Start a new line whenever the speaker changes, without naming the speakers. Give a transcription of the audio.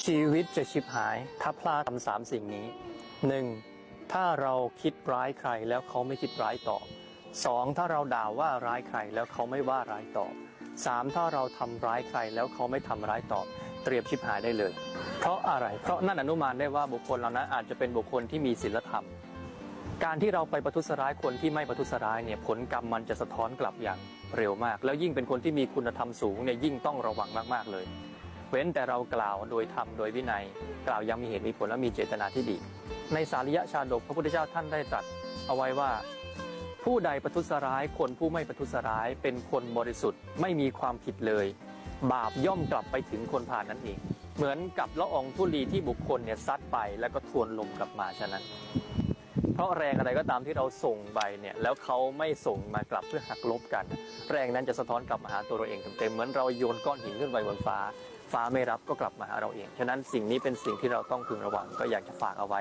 ชีวิตจะชิบหายถ้าพลาดทำสามสิ่งนี้หนึ่งถ้าเราคิดร้ายใครแล้วเขาไม่คิดร้ายตอบสองถ้าเราด่าว่าร้ายใครแล้วเขาไม่ว่าร้ายตอบสามถ้าเราทำร้ายใครแล้วเขาไม่ทำร้ายตอบ เตรียมชิบหายได้เลย เพราะอะไร เพราะนั่นอนุมานได้ว่าบุคคลเหล่านั้นอาจจะเป็นบุคคลที่มีศีลธรรม การที่เราไปประทุษร้ายคนที่ไม่ประทุษร้ายเนี่ยผลกรรมมันจะสะท้อนกลับอย่างเร็วมาก แล้วยิ่งเป็นคนที่มีคุณธรรมสูงเนี่ยยิ่งต้องระวังมากๆเลย เว้นแต่เรากล่าวโดยธรรมโดยวินัย กล่าวยังมีเหตุมีผลและมีเจตนาที่ดี ในสาริยชาดกพระพุทธเจ้าท่านได้ตรัสเอาไว้ว่า ผู้ใดประทุษร้ายคนผู้ไม่ประทุษร้ายเป็นคนบริสุทธิ์ไม่มีความผิดเลย บาปย่อมกลับไปถึงคนผ่านนั่นเอง เหมือนกับละอองธุลีที่บุคคลเนี่ยซัดไปแล้วก็ทวนลมกลับมาฉะนั้น เพราะแรงอะไรก็ตามที่เราส่งไปเนี่ยแล้วเขาไม่ส่งมากลับเพื่อหักลบกัน แรงนั้นจะสะท้อนกลับมาหาตัวเราเองเต็มๆเหมือนเราโยนก้อนหินขึ้นไปบนฟ้า ฟ้าไม่รับก็กลับมาหาเราเอง ฉะนั้นสิ่งนี้เป็นสิ่งที่เราต้องพึงระวังก็อยากจะฝากเอาไว้